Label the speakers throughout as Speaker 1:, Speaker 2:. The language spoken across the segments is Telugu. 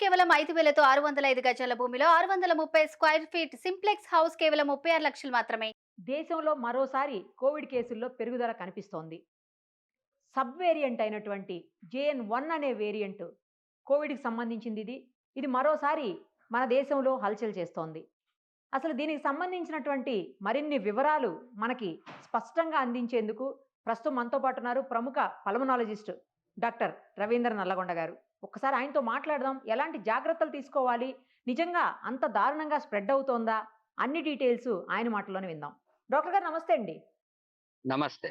Speaker 1: కేవలం ఐదు వేలతో ఆరు వందల ఐదు గజాల భూమిలో ఆరు వందల ముప్పై స్క్వేర్ ఫీట్ సింప్లెక్స్ హౌస్ కేవలం ముప్పై ఆరు లక్షలు మాత్రమే.
Speaker 2: దేశంలో మరోసారి కోవిడ్ కేసుల్లో పెరుగుదల కనిపిస్తోంది. సబ్ వేరియంట్ అయినటువంటి జేఎన్ వన్ అనే వేరియంట్ కోవిడ్కి సంబంధించింది ఇది. ఇది మరోసారి మన దేశంలో హల్చల్ చేస్తోంది. అసలు దీనికి సంబంధించినటువంటి మరిన్ని వివరాలు మనకి స్పష్టంగా అందించేందుకు ప్రస్తుతం మనతో పాటు ఉన్నారు ప్రముఖ పల్మనాలజిస్ట్ డాక్టర్ రవీంద్ర నల్లగొండ గారు. ఒక్కసారి ఆయనతో మాట్లాడదాం. ఎలాంటి జాగ్రత్తలు తీసుకోవాలి? నిజంగా అంత దారుణంగా స్ప్రెడ్ అవుతోందా? అన్ని డీటెయిల్స్ ఆయన మాటల్లోనే విందాం. డాక్టర్ గారు నమస్తే అండి.
Speaker 3: నమస్తే.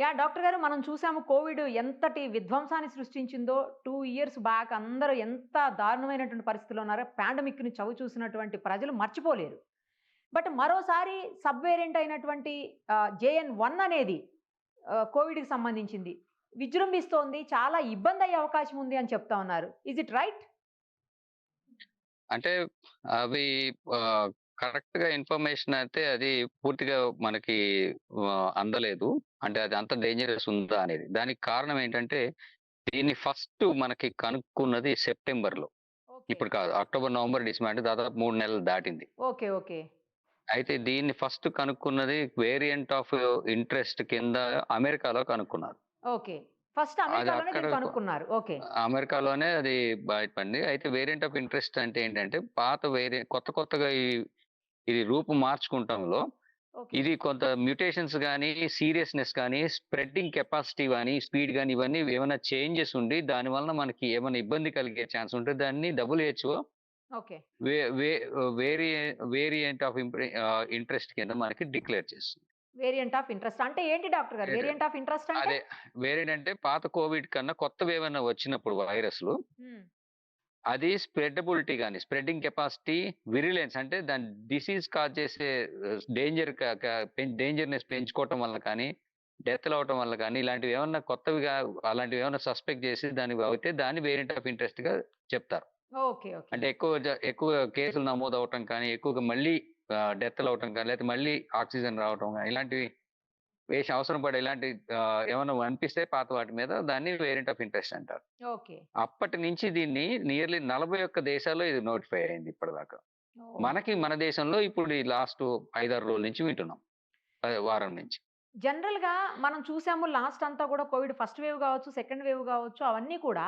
Speaker 2: యా డాక్టర్ గారు మనం చూసాము కోవిడ్ ఎంతటి విధ్వంసాన్ని సృష్టించిందో టూ ఇయర్స్ బ్యాక్ అందరూ ఎంత దారుణమైనటువంటి పరిస్థితిలో ఉన్నారో పాండమిక్ని చవి చూసినటువంటి ప్రజలు మర్చిపోలేరు. బట్ మరోసారి సబ్ వేరియంట్ అయినటువంటి జేఎన్ వన్ అనేది కోవిడ్కి సంబంధించింది. విజృంభిస్తోంది చాలా ఇబ్బంది అయ్యే అవకాశం ఉంది అని చెప్తా ఉన్నారు. ఇజ్ ఇట్ రైట్
Speaker 3: అంటే అవి కరెక్ట్గా ఇన్ఫర్మేషన్ అయితే అది పూర్తిగా మనకి అందలేదు. అంటే అది అంత డేంజరస్ ఉందా అనేది. దానికి కారణం ఏంటంటే దీన్ని ఫస్ట్ మనకి కనుక్కున్నది సెప్టెంబర్లో ఇప్పుడు కాదు అక్టోబర్ నవంబర్ డిసెంబర్ అంటే దాదాపు మూడు నెలలు దాటింది.
Speaker 2: Okay okay.
Speaker 3: అయితే దీన్ని ఫస్ట్ కనుక్కున్నది వేరియంట్ ఆఫ్ ఇంట్రెస్ట్ కింద అమెరికాలో కనుక్కున్నారు.
Speaker 2: ఓకే. ఫస్ట్ అమెరికాలోనే దీన్ని కనుక్కున్నారు. ఓకే.
Speaker 3: అమెరికాలోనే అది బయటపడింది. అయితే వేరియంట్ ఆఫ్ ఇంట్రెస్ట్ అంటే ఏంటంటే పాత వేరియంట్ కొత్త కొత్తగా ఈ ఇది రూపు మార్చుకుంటంలో ఇది కొంత మ్యూటేషన్స్ కానీ సీరియస్నెస్ కానీ స్ప్రెడ్డింగ్ కెపాసిటీ కానీ స్పీడ్ కానీ ఇవన్నీ ఏమైనా చేంజెస్ ఉండి దాని వలన మనకి ఏమైనా ఇబ్బంది కలిగే ఛాన్స్ ఉంటే దాన్ని డబ్ల్యూహెచ్ఓ
Speaker 2: ఓకే.
Speaker 3: వే వే వేరియ వేరియంట్ ఆఫ్ ఇంట్రెస్ట్ కింద మనకి డిక్లేర్ చేస్తుంది.
Speaker 2: వేరియంట్ ఆఫ్ ఇంట్రెస్ట్ అంటే ఏంటి డాక్టర్ గారు. వేరియంట్ ఆఫ్ ఇంట్రెస్ట్ అంటే
Speaker 3: అదే వేరియంట్ అంటే పాత కోవిడ్ కన్నా కొత్తవి ఏమైనా వచ్చినప్పుడు వైరస్లు
Speaker 2: మ్మ్.
Speaker 3: అది స్ప్రెడబిలిటీ కానీ స్ప్రెడింగ్ కెపాసిటీ విరిలెన్స్ అంటే దాని డిసీజ్ కాజ్ చేసే డేంజర్ డేంజర్నెస్ పెంచుకోవటం వల్ల కానీ డెత్లు అవటం వల్ల కానీ ఇలాంటివి ఏమన్నా కొత్తవిగా అలాంటివి ఏమన్నా సస్పెక్ట్ చేసి దానికి అయితే దాన్ని వేరియంట్ ఆఫ్ ఇంట్రెస్ట్గా చెప్తారు అంటే ఎక్కువ ఎక్కువ కేసులు నమోదు అవటం కానీ ఎక్కువగా మళ్ళీ డెత్లు అవటం కానీ లేకపోతే మళ్ళీ ఆక్సిజన్ రావటం కానీ ఇలాంటివి వేసి అవసరం పడే ఇలాంటి ఆ, ఏమన్నా అనిపిస్తే పాత వాటి మీద దాన్ని వేరియంట్ ఆఫ్ ఇంట్రెస్ట్ అంటారు.
Speaker 2: ఓకే.
Speaker 3: అప్పటి నుంచి దీన్ని నియర్లీ నలభై ఒక్క దేశాల్లో ఇది నోటిఫై అయింది ఇప్పటిదాకా. మనకి మన దేశంలో ఇప్పుడు ఈ లాస్ట్ ఐదారు రోజుల నుంచి వింటున్నాం. వారం నుంచి.
Speaker 2: జనరల్గా మనం చూసాము లాస్ట్ అంతా కూడా కోవిడ్ ఫస్ట్ వేవ్ కావచ్చు సెకండ్ వేవ్ కావచ్చు అవన్నీ కూడా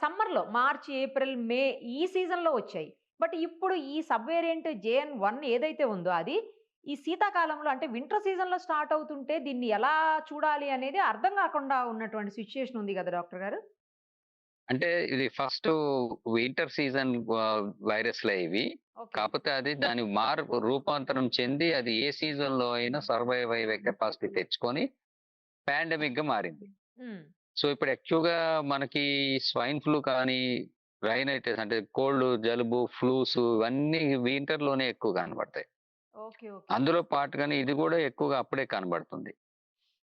Speaker 2: సమ్మర్లో మార్చి ఏప్రిల్ మే ఈ సీజన్లో వచ్చాయి. బట్ ఇప్పుడు ఈ సబ్ వేరియంట్ జేఎన్ వన్ ఏదైతే ఉందో అది ఈ శీతాకాలంలో అంటే వింటర్ సీజన్లో స్టార్ట్ అవుతుంటే దీన్ని ఎలా చూడాలి అనేది అర్థం కాకుండా ఉన్నటువంటి సిచ్యుయేషన్ ఉంది కదా డాక్టర్ గారు?
Speaker 3: అంటే ఇది ఫస్ట్ వింటర్ సీజన్ వైరస్లే ఇవి. కాకపోతే అది దాని మార్ రూపాంతరం చెంది అది ఏ సీజన్లో అయినా సర్వైవ్ అయ్యే కెపాసిటీ తెచ్చుకొని పాండమిక్గా మారింది సో ఇప్పుడు యాక్చువల్గా మనకి స్వైన్ ఫ్లూ కానీ రైనైటిస్ అంటే కోల్డ్ జలుబు ఫ్లూస్ ఇవన్నీ వింటర్లోనే ఎక్కువ కనబడతాయి. అందులో పాటుగానే ఇది కూడా ఎక్కువగా అప్పుడే కనబడుతుంది.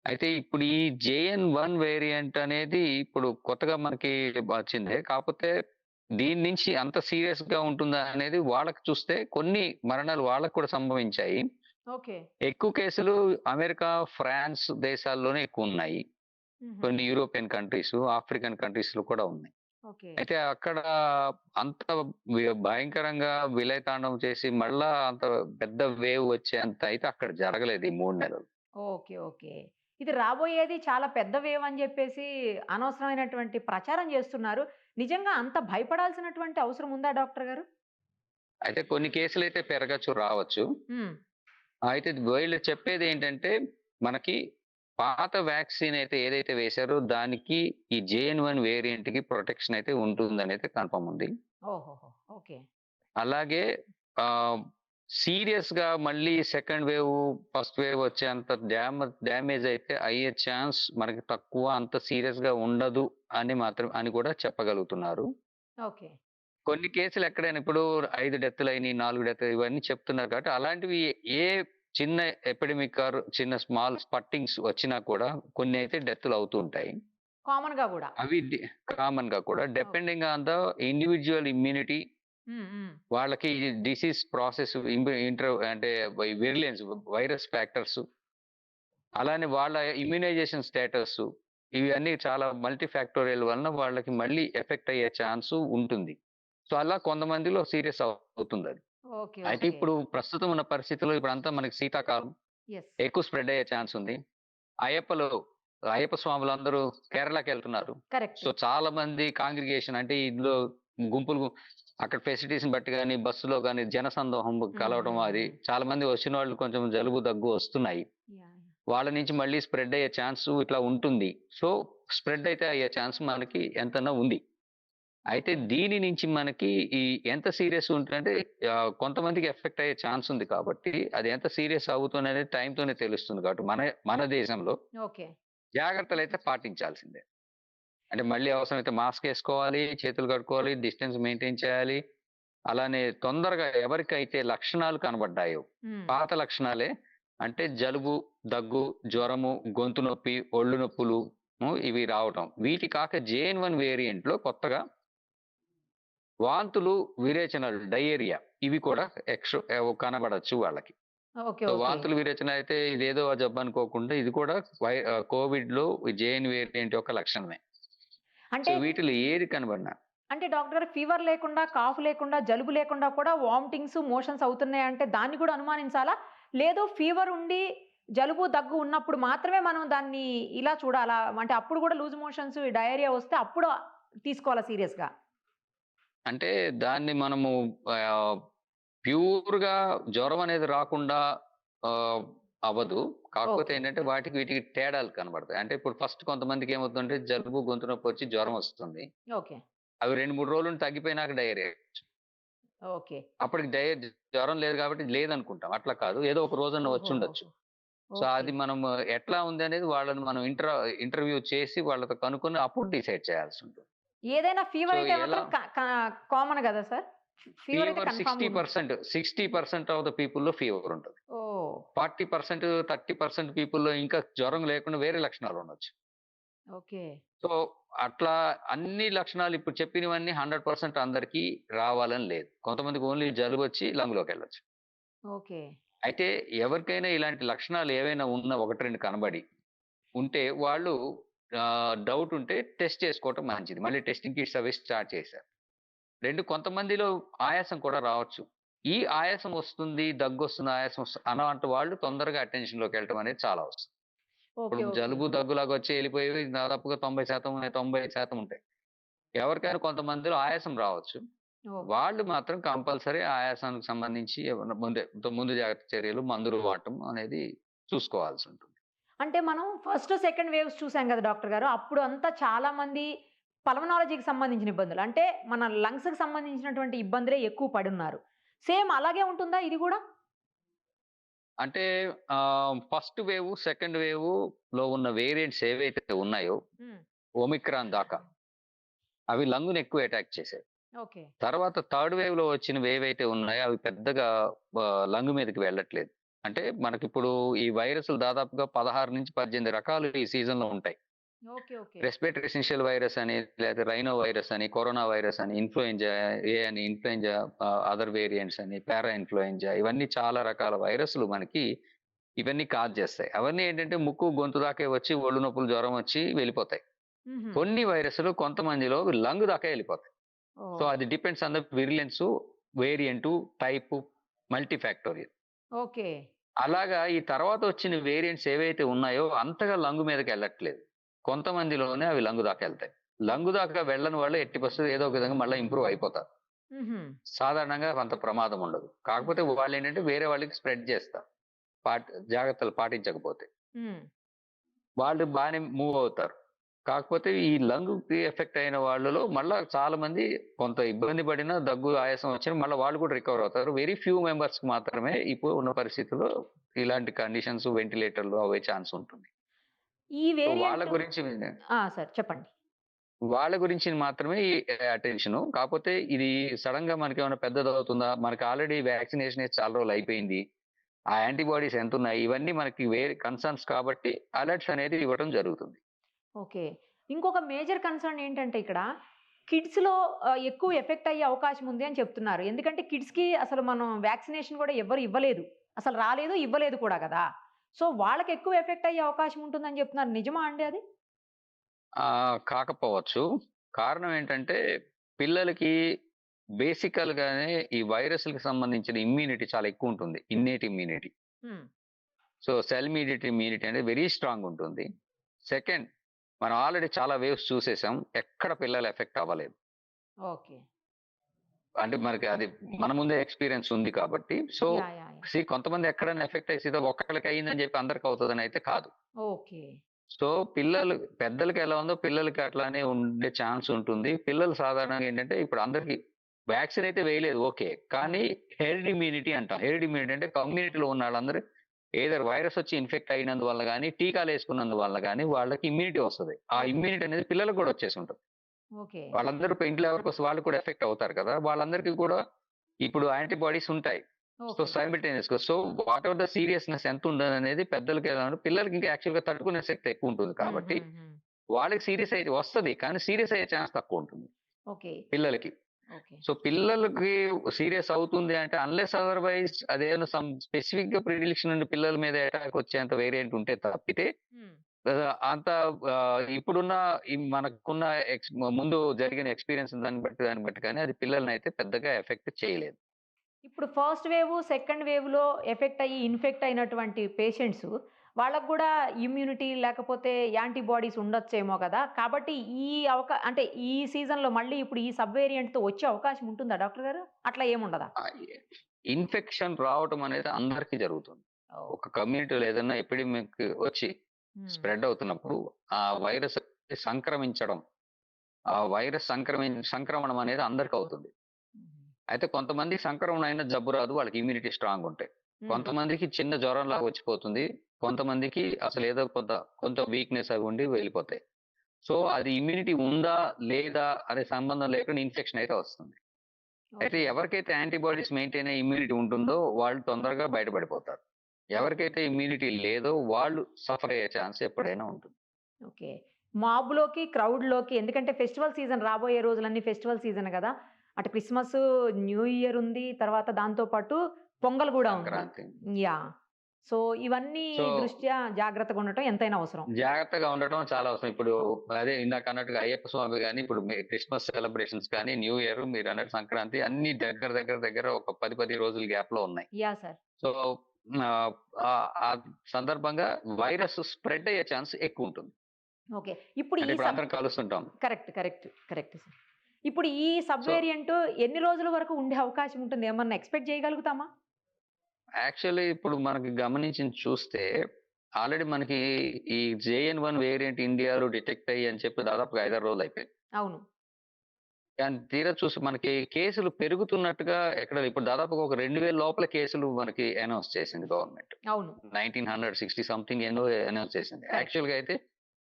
Speaker 3: అయితే ఇప్పుడు ఈ జేఎన్ వన్ వేరియంట్ అనేది ఇప్పుడు కొత్తగా మనకి వచ్చిందే. కాకపోతే దీని నుంచి అంత సీరియస్గా ఉంటుందా అనేది వాళ్ళకి చూస్తే కొన్ని మరణాలు వాళ్ళకు కూడా సంభవించాయి.
Speaker 2: ఓకే.
Speaker 3: ఎక్కువ కేసులు అమెరికా ఫ్రాన్స్ దేశాల్లోనే ఎక్కువ ఉన్నాయి. కొన్ని యూరోపియన్ కంట్రీస్ ఆఫ్రికన్ కంట్రీస్లో కూడా ఉన్నాయి.
Speaker 2: ఓకే.
Speaker 3: అయితే అక్కడ అంత వి- భయంకరంగా విలయతాండం చేసి మళ్ళా అంత పెద్ద వేవ్ వచ్చే అంత అయితే అక్కడ జరగలేదు ఈ మూడు నెలలు.
Speaker 2: Okay okay. ఇది రాబోయేది చాలా పెద్ద వేవ్ అని చెప్పేసి అనవసరమైనటువంటి ప్రచారం చేస్తున్నారు. నిజంగా అంత భయపడాల్సినటువంటి అవసరం ఉందా డాక్టర్ గారు?
Speaker 3: అయితే కొన్ని కేసులు అయితే పెరగచ్చు రావచ్చు.
Speaker 2: మ్మ్.
Speaker 3: అయితే వీళ్ళు చెప్పేది ఏంటంటే మనకి పాత వ్యాక్సిన్ అయితే ఏదైతే వేశారో దానికి ఈ జేఎన్ వన్ వేరియంట్కి ప్రొటెక్షన్ అయితే ఉంటుందని అయితే కన్ఫర్మ్ ఉంది. అలాగే సీరియస్గా మళ్ళీ సెకండ్ వేవ్ ఫస్ట్ వేవ్ వచ్చేంత డ్యామేజ్ డ్యామేజ్ అయితే అయ్యే ఛాన్స్ మనకి తక్కువ అంత సీరియస్గా ఉండదు అని మాత్రం అని కూడా చెప్పగలుగుతున్నారు.
Speaker 2: ఓకే.
Speaker 3: కొన్ని కేసులు ఎక్కడైనా ఇప్పుడు ఐదు డెత్తులు అయినాయి నాలుగు డెత్తులు ఇవన్నీ చెప్తున్నారు కాబట్టి అలాంటివి ఏ చిన్న ఎపిడమిక్ ఆర్ చిన్న స్మాల్ స్పట్టింగ్స్ వచ్చినా కూడా కొన్ని అయితే డెత్తులు అవుతూ ఉంటాయి.
Speaker 2: కామన్గా కూడా.
Speaker 3: అవి కామన్గా కూడా. Depending on the individual immunity. వాళ్ళకి డిసీజ్ ప్రాసెస్ ఇంటర్ అంటే విరిలెన్స్ వైరస్ ఫ్యాక్టర్స్ అలానే వాళ్ళ ఇమ్యునైజేషన్ స్టేటస్ ఇవన్నీ చాలా మల్టీ ఫ్యాక్టోరియల్ వలన వాళ్ళకి మళ్ళీ ఎఫెక్ట్ అయ్యే ఛాన్స్ ఉంటుంది. సో అలా కొంతమందిలో సీరియస్ అవుతుంది అది
Speaker 2: ఓకే
Speaker 3: అయితే ఇప్పుడు ప్రస్తుతం ఉన్న పరిస్థితుల్లో ఇప్పుడు అంతా మనకి శీతాకాలం. ఎక్కువ స్ప్రెడ్ అయ్యే ఛాన్స్ ఉంది అయ్యప్పలు అయ్యప్ప స్వాములు అందరూ కేరళకి వెళ్తున్నారు
Speaker 2: కరెక్ట్.
Speaker 3: సో చాలా మంది కాంగ్రిగేషన్ అంటే ఇందులో గుంపులు అక్కడ ఫెసిలిటీస్ బట్టి కానీ బస్సులో కానీ జనసందోహం కలవడం అది. చాలా మంది వచ్చిన వాళ్ళు కొంచెం జలుబు దగ్గు వస్తున్నాయి. వాళ్ళ నుంచి మళ్ళీ స్ప్రెడ్ అయ్యే ఛాన్స్ ఇట్లా ఉంటుంది. సో స్ప్రెడ్ అయితే అయ్యే ఛాన్స్ మనకి ఎంతన్నా ఉంది. అయితే దీని నుంచి మనకి ఈ ఎంత సీరియస్ ఉంటుందంటే కొంతమందికి ఎఫెక్ట్ అయ్యే ఛాన్స్ ఉంది కాబట్టి అది ఎంత సీరియస్ అవుతుంది అనేది టైంతోనే తెలుస్తుంది కాబట్టి మన మన దేశంలో
Speaker 2: ఓకే.
Speaker 3: జాగ్రత్తలు అయితే పాటించాల్సిందే. అంటే మళ్ళీ అవసరమైతే మాస్క్ వేసుకోవాలి చేతులు కట్టుకోవాలి డిస్టెన్స్ మెయింటైన్ చేయాలి. అలానే తొందరగా ఎవరికైతే లక్షణాలు కనబడ్డాయో పాత లక్షణాలే అంటే జలుబు దగ్గు జ్వరము గొంతు నొప్పి ఒళ్ళు నొప్పులు ఇవి రావటం. వీటి కాక జేఎన్ వన్ వేరియంట్లో కొత్తగా వాంతులు విరేచనలు డయేరియా ఇవి కూడా ఎక్స్ట్రా కనబడచ్చు వాళ్ళకి. వాంతులు విరేచన అయితే ఇదేదో జబ్బు అనుకోకుండా ఇది కూడా కోవిడ్లో జేఎన్ వేరియంట్ యొక్క లక్షణమే.
Speaker 2: అంటే
Speaker 3: వీటిలో ఏది కనబడినా.
Speaker 2: అంటే డాక్టర్ ఫీవర్ లేకుండా కాఫ్ లేకుండా జలుబు లేకుండా కూడా వామిటింగ్స్ మోషన్స్ అవుతున్నాయి అంటే దాన్ని కూడా అనుమానించాలా? లేదు ఫీవర్ ఉండి జలుబు దగ్గు ఉన్నప్పుడు మాత్రమే మనం దాన్ని ఇలా చూడాలా? అంటే అప్పుడు కూడా లూజ్ మోషన్స్ డయేరియా వస్తే అప్పుడు తీసుకోవాలా సీరియస్గా?
Speaker 3: అంటే దాన్ని మనము ప్యూర్గా జ్వరం అనేది రాకుండా అవ్వదు. కాకపోతే. ఏంటంటే వాటికి వీటికి తేడాలు కనబడతాయి. అంటే ఇప్పుడు ఫస్ట్ కొంతమందికి ఏమవుతుందంటే జలుబు గొంతు నొప్పి వచ్చి జ్వరం వస్తుంది.
Speaker 2: ఓకే.
Speaker 3: అవి రెండు మూడు రోజులు తగ్గిపోయినాక డయేరియా
Speaker 2: ఓకే.
Speaker 3: అప్పటికి డయ జ్వరం లేదు కాబట్టి లేదనుకుంటాం. అట్లా కాదు. ఏదో ఒక రోజున వచ్చి ఉండొచ్చు. సో అది మనం ఎట్లా ఉంది అనేది వాళ్ళని మనం ఇంటర్ ఇంటర్వ్యూ చేసి వాళ్ళతో కనుక్కొని అప్పుడు డిసైడ్ చేయాల్సి ఉంటుంది.
Speaker 2: ఏదైనా ఫీవర్ అయితే మాత్రం కామన్ కదా sir? Fever
Speaker 3: sixty percent sixty percent of the పీపుల్లో fever ఉంటుంది. ఫార్టీ పర్సెంట్ థర్టీ పర్సెంట్ పీపుల్లో ఇంకా జ్వరం లేకుండా వేరే లక్షణాలు ఉండొచ్చు.
Speaker 2: ఓకే.
Speaker 3: సో అట్లా అన్ని లక్షణాలు ఇప్పుడు చెప్పినవన్నీ హండ్రెడ్ పర్సెంట్ అందరికీ రావాలని లేదు. కొంతమందికి ఓన్లీ జలుబు వచ్చి లంగులోకి వెళ్ళొచ్చు.
Speaker 2: ఓకే.
Speaker 3: అయితే ఎవరికైనా ఇలాంటి లక్షణాలు ఏవైనా ఉన్న ఒకటి రెండు కనబడి ఉంటే వాళ్ళు డౌట్ ఉంటే టెస్ట్ చేసుకోవటం మంచిది. మళ్ళీ టెస్టింగ్ కిట్స్ అవి స్టార్ట్ చేశారు. రెండు కొంతమందిలో ఆయాసం కూడా రావచ్చు. ఈ ఆయాసం వస్తుంది దగ్గు వస్తుంది ఆయాసం వస్తుంది అలాంటి వాళ్ళు తొందరగా attention లోకి వెళ్ళటం అనేది చాలా అవసరం.
Speaker 2: ఓకే
Speaker 3: ఇప్పుడు జలుబు దగ్గులాగా వచ్చి వెళ్ళిపోయేవి దాదాపుగా తొంభై శాతం తొంభై శాతం ఉంటాయి. ఎవరికైనా కొంతమందిలో ఆయాసం రావచ్చు. వాళ్ళు మాత్రం కంపల్సరీ ఆయాసానికి సంబంధించి ముందే ముందు జాగ్రత్త చర్యలు మందులు వాడటం అనేది చూసుకోవాల్సి ఉంటుంది.
Speaker 2: అంటే మనం ఫస్ట్ సెకండ్ వేవ్స్ చూసాం కదా డాక్టర్ గారు. అప్పుడు అంతా చాలా మంది పల్మనాలజీకి సంబంధించిన ఇబ్బందులు. అంటే మన లంగ్స్కి సంబంధించినటువంటి ఇబ్బందులే ఎక్కువ పడున్నారు. సేమ్ అలాగే ఉంటుందా ఇది కూడా?
Speaker 3: అంటే ఫస్ట్ వేవ్ సెకండ్ వేవ్లో ఉన్న వేరియంట్స్ ఏవైతే ఉన్నాయో ఒమిక్రాన్ దాకా అవి లంగుని ఎక్కువ అటాక్
Speaker 2: ఓకే.
Speaker 3: తర్వాత థర్డ్ వేవ్లో వచ్చినవి ఏవైతే ఉన్నాయో అవి పెద్దగా లంగు మీదకి వెళ్ళట్లేదు. అంటే మనకి ఇప్పుడు ఈ వైరస్లు దాదాపుగా పదహారు నుంచి పద్దెనిమిది రకాలు ఈ సీజన్లో ఉంటాయి రెస్పిరేటరీ సిన్షియల్ వైరస్ అని లేదా రైనో వైరస్ అని కరోనా వైరస్ అని ఇన్ఫ్లుయెంజా ఏ అని ఇన్ఫ్లుయెంజా అదర్ వేరియంట్స్ అని పారా ఇన్ఫ్లుయెంజా ఇవన్నీ చాలా రకాల వైరస్లు మనకి ఇవన్నీ కాజ్ చేస్తాయి. అవన్నీ ఏంటంటే ముక్కు గొంతు దాకే వచ్చి ఒళ్ళు నొప్పులు జ్వరం వచ్చి వెళ్ళిపోతాయి. కొన్ని వైరస్లు కొంతమందిలో లంగ్ దాకా వెళ్ళిపోతాయి. సో అది depends on the virulence variant type multifactorial
Speaker 2: okay.
Speaker 3: అలాగా ఈ తర్వాత వచ్చిన వేరియంట్స్ ఏవైతే ఉన్నాయో అంతగా లంగు మీదకి వెళ్ళట్లేదు. కొంతమందిలోనే అవి లంగు దాకా వెళ్తాయి. లంగు దాకా వెళ్ళని వాళ్ళు ఎట్టి పరిస్థితుల్లో ఏదో ఒక విధంగా మళ్ళీ ఇంప్రూవ్ అయిపోతారు. సాధారణంగా అంత ప్రమాదం ఉండదు. కాకపోతే వాళ్ళు ఏంటంటే వేరే వాళ్ళకి స్ప్రెడ్ చేస్తారు. పాటి జాగ్రత్తలు పాటించకపోతే. వాళ్ళు బాగానే మూవ్ అవుతారు. కాకపోతే ఈ లంగ్ ఎఫెక్ట్ అయిన వాళ్ళలో మళ్ళా చాలా మంది కొంత ఇబ్బంది పడినా దగ్గు ఆయాసం వచ్చిన మళ్ళీ వాళ్ళు కూడా రికవర్ అవుతారు. వెరీ ఫ్యూ మెంబర్స్ మాత్రమే ఇప్పుడు ఉన్న పరిస్థితుల్లో ఇలాంటి కండిషన్స్ వెంటిలేటర్లు అవే ఛాన్స్ ఉంటుంది.
Speaker 2: ఈ
Speaker 3: వాళ్ళ గురించి
Speaker 2: సార్ చెప్పండి.
Speaker 3: వాళ్ళ గురించి మాత్రమే ఈ అటెన్షన్ కాకపోతే ఇది సడన్గా మనకి ఏమైనా పెద్దది అవుతుందా? మనకి ఆల్రెడీ వ్యాక్సినేషన్ చాలా రోజులు అయిపోయింది. ఆ యాంటీబాడీస్ ఎంత ఉన్నాయి? ఇవన్నీ మనకి వేరే కన్సర్న్స్ కాబట్టి అలర్ట్స్ అనేది ఇవ్వడం జరుగుతుంది.
Speaker 2: ఓకే. ఇంకొక మేజర్ కన్సర్న్ ఏంటంటే ఇక్కడ కిడ్స్లో ఎక్కువ ఎఫెక్ట్ అయ్యే అవకాశం ఉంది అని చెప్తున్నారు. ఎందుకంటే కిడ్స్కి అసలు మనం వ్యాక్సినేషన్ కూడా ఎవరు ఇవ్వలేదు. అసలు రాలేదు ఇవ్వలేదు కూడా కదా. సో వాళ్ళకి ఎక్కువ ఎఫెక్ట్ అయ్యే అవకాశం ఉంటుందని చెప్తున్నారు. నిజమా అండి అది?
Speaker 3: కాకపోవచ్చు. కారణం ఏంటంటే పిల్లలకి బేసికల్ గానే ఈ వైరస్‌లకి సంబంధించిన ఇమ్యూనిటీ చాలా ఎక్కువ ఉంటుంది. Innate immunity. So, cell mediated immunity అనేది వెరీ స్ట్రాంగ్ ఉంటుంది. సెకండ్ మనం ఆల్రెడీ చాలా వేవ్స్ చూసేసాం. ఎక్కడ పిల్లలు ఎఫెక్ట్ అవ్వలేదు.
Speaker 2: ఓకే.
Speaker 3: అంటే మనకి అది మన ముందే ఎక్స్‌పీరియన్స్ ఉంది కాబట్టి. సో! సీ కొంతమంది ఎక్కడైనా ఎఫెక్ట్ అయ్యి సీదా ఒక్కళ్ళకి అయిందని చెప్పి అందరికి అవుతదని అయితే కాదు.
Speaker 2: ఓకే.
Speaker 3: సో, పిల్లలు పెద్దలకి ఎలా ఉందో పిల్లలకి అట్లానే ఉండే ఛాన్స్ ఉంటుంది. పిల్లలు సాధారణంగా ఏంటంటే ఇప్పుడు అందరికి వ్యాక్సిన్ అయితే వేయలేదు ఓకే. కానీ హెర్డ్ ఇమ్యూనిటీ అంటాం. హెర్డ్ ఇమ్యూనిటీ అంటే కమ్యూనిటీలో ఉన్న వాళ్ళందరూ ఎయిదర్ వైరస్ వచ్చి ఇన్ఫెక్ట్ అయినందువల్ల గాని, టీకాలు వేసుకున్నందువల్ల గాని వాళ్ళకి ఇమ్యూనిటీ వస్తది. ఆ ఇమ్యూనిటీ అనేది పిల్లలకు కూడా వచ్చేసి ఉంటది. వాళ్ళందరూ ఇంట్లో ఎవరికి వస్తే వాళ్ళు కూడా ఎఫెక్ట్ అవుతారు కదా! వాళ్ళందరికీ కూడా ఇప్పుడు యాంటీబాడీస్ ఉంటాయి. So,
Speaker 2: okay.
Speaker 3: సైమల్టేనియస్‌గా so, whatever the seriousness ఎంత ఉండదనేది పెద్దలకి ఎలా ఉంటే పిల్లలకి ఇంకా యాక్చువల్‌గా తట్టుకునే శక్తి ఎక్కువ ఉంటుంది. కాబట్టి. వాళ్ళకి సీరియస్ అయితే వస్తది. కానీ సీరియస్ అయ్యే ఛాన్స్ తక్కువ ఉంటుంది.
Speaker 2: ఓకే.
Speaker 3: పిల్లలకి. సో, పిల్లలకి సీరియస్ అవుతుంది అంటే అన్‌లెస్ అదర్‌వైజ్ అదేమైనా సమ్ స్పెసిఫిక్‌గా ప్రిడిలక్షన్ ఉండి పిల్లల మీద అటాక్ వచ్చేంత వేరియంట్ ఉంటే తప్పితే అంత ఇప్పుడున్న మనకున్న ఎక్స్ ముందు జరిగిన ఎక్స్‌పీరియన్స్ దాన్ని బట్టి దాన్ని బట్టి కానీ అది పిల్లల్నయితే పెద్దగా ఎఫెక్ట్ చేయలేదు.
Speaker 2: ఇప్పుడు ఫస్ట్ వేవ్, సెకండ్ వేవ్‌లో ఎఫెక్ట్ అయ్యి ఇన్ఫెక్ట్ అయినటువంటి పేషెంట్స్ వాళ్ళకి గూడా ఇమ్యూనిటీ లేకపోతే యాంటీబాడీస్ ఉండొచ్చేమో కదా! కాబట్టి ఈ అవకా అంటే ఈ సీజన్‌లో మళ్ళీ ఇప్పుడు ఈ సబ్ వేరియంట్‌తో వచ్చే అవకాశం ఉంటుందా డాక్టర్ గారు? అట్లా ఏముండదా?
Speaker 3: ఇన్ఫెక్షన్ రావటం అనేది అందరికీ జరుగుతుంది. ఒక కమ్యూనిటీలో ఏదైనా ఎపిడెమిక్ వచ్చి. స్ప్రెడ్ అవుతున్నప్పుడు ఆ వైరస్ సంక్రమించడం, ఆ వైరస్ సంక్రమి సంక్రమణం అనేది అందరికి అవుతుంది. అయితే కొంతమందికి సంక్రమణ అయిన జబ్బు రాదు. వాళ్ళకి ఇమ్యూనిటీ స్ట్రాంగ్ ఉంటాయి. కొంతమందికి చిన్న జ్వరంలాగా వచ్చిపోతుంది. కొంతమందికి అసలు ఏదో కొంత కొంత వీక్‌నెస్ అవి ఉండి వెళ్ళిపోతాయి. సో, అది ఇమ్యూనిటీ ఉందా? లేదా? అనే సంబంధం లేకుండా ఇన్ఫెక్షన్ అయితే వస్తుంది. అయితే. ఎవరికైతే యాంటీబాడీస్ మెయింటైన్ అయ్యే ఇమ్యూనిటీ ఉంటుందో వాళ్ళు తొందరగా బయటపడిపోతారు. ఎవరికైతే ఇమ్యూనిటీ లేదో వాళ్ళు సఫర్ అయ్యే ఛాన్స్ ఎప్పుడైనా ఉంటుంది.
Speaker 2: ఓకే. మాబ్‌లోకి, క్రౌడ్‌లోకి ఎందుకంటే ఫెస్టివల్ సీజన్ రాబోయే రోజులన్నీ ఫెస్టివల్ సీజన్ గదా! అటు క్రిస్మస్, న్యూ ఇయర్ ఉంది. తర్వాత దాంతో పాటు పొంగల్ గూడా ఉంది.
Speaker 3: సంక్రాంతి.
Speaker 2: సో, ఇవన్నీ దృష్ట్యా జాగ్రత్తగా ఉండటం ఎంతైనా అవసరం.
Speaker 3: జాగ్రత్తగా ఉండటం చాలా అవసరం. ఇప్పుడు అదే ఇందాక అన్నట్టుగా అయ్యప్ప స్వామి గాని, ఇప్పుడు క్రిస్మస్ సెలబ్రేషన్స్ కానీ, న్యూ ఇయర్ మీరన్నట్టు సంక్రాంతి అన్నీ దగ్గర దగ్గర దగ్గర ఒక 10, 10 రోజుల గ్యాప్‌లో ఉన్నాయి.
Speaker 2: యాహ్! సార్.
Speaker 3: సో, ఆ సందర్భంగా వైరస్ స్ప్రెడ్ అయ్యే ఛాన్స్ ఎక్కువుంటుంది.
Speaker 2: ఓకే. ఇప్పుడు
Speaker 3: కలుస్తుంటాం.
Speaker 2: కరెక్ట్. కరెక్ట్. Correct sir. ఇప్పుడు ఈ సబ్ వేరియంట్ ఎన్ని రోజుల వరకు ఉండే అవకాశం ఉంటుంది? ఏమన్నా ఎక్స్‌పెక్ట్ చేయగలుగుతామా?
Speaker 3: యాక్చువల్లీ ఇప్పుడు మనకి గమనించింది చూస్తే ఆల్రెడీ మనకి ఈ జేఎన్-1 వేరియంట్ ఇండియాలో డిటెక్ట్ అయ్యి అని చెప్పి దాదాపుగా 5, 6 రోజులు అయిపోయింది.
Speaker 2: అవును.
Speaker 3: కానీ తీరా చూసి మనకి కేసులు పెరుగుతున్నట్టుగా ఎక్కడ ఇప్పుడు దాదాపుగా ఒక 2000 లోపల కేసులు మనకి అనౌన్స్ చేసింది గవర్నమెంట్.
Speaker 2: అవును.
Speaker 3: 1960 సంథింగ్ ఎన్నో అనౌన్స్ చేసింది.
Speaker 2: కరెక్ట్.
Speaker 3: యాక్చువల్‌గా అయితే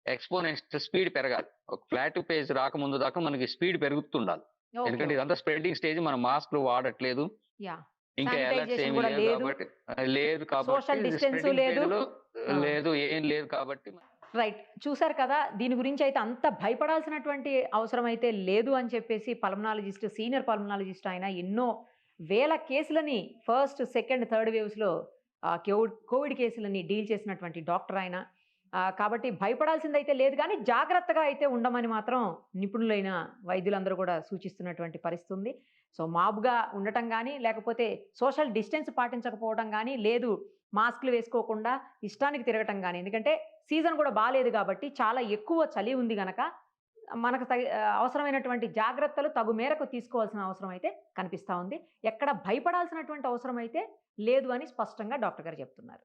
Speaker 3: ఎక్స్‌పోనెన్షియల్ స్పీడ్ పెరగాలి. ఒక ఫ్లాట్ పేజ్ రాకముందు దాకా మనకి స్పీడ్ పెరుగుతుండాలి. ఎందుకంటే. ఇదంతా స్ప్రెడ్డింగ్ స్టేజ్ మనం మాస్క్‌లు వాడట్లేదు. ఇంకా అలర్ట్స్
Speaker 2: లేదు.
Speaker 3: కాబట్టి
Speaker 2: సోషల్ డిస్టెన్సు లేదు.
Speaker 3: లేదు. ఏం లేదు కాబట్టి
Speaker 2: రైట్. చూసారు కదా! దీని గురించి అయితే అంత భయపడాల్సినటువంటి అవసరం అయితే లేదు అని చెప్పేసి పల్మనాలజిస్ట్, సీనియర్ పల్మనాలజిస్ట్ ఆయన ఎన్నో వేల కేసులని ఫస్ట్, సెకండ్, థర్డ్ వేవ్స్‌లో కోవిడ్ కోవిడ్ కేసులని డీల్ చేసినటువంటి డాక్టర్ ఆయన. కాబట్టి భయపడాల్సిందైతే లేదు గానీ జాగ్రత్తగా అయితే ఉండమని మాత్రం నిపుణులైన వైద్యులందరూ కూడా సూచిస్తున్నటువంటి పరిస్థితి ఉంది. సో, మాబ్‌గా ఉండటం కానీ లేకపోతే సోషల్ డిస్టెన్స్ పాటించకపోవడం కానీ లేదు మాస్క్‌లు వేసుకోకుండా ఇష్టానికి తిరగటం కానీ ఎందుకంటే సీజన్ కూడా బాగాలేదు కాబట్టి చాలా ఎక్కువ చలి ఉంది గనక మనకు తగి అవసరమైనటువంటి జాగ్రత్తలు తగు మేరకు తీసుకోవాల్సిన అవసరం అయితే కనిపిస్తూ ఉంది. ఎక్కడ భయపడాల్సినటువంటి అవసరం అయితే లేదు అని స్పష్టంగా డాక్టర్ గారు చెప్తున్నారు.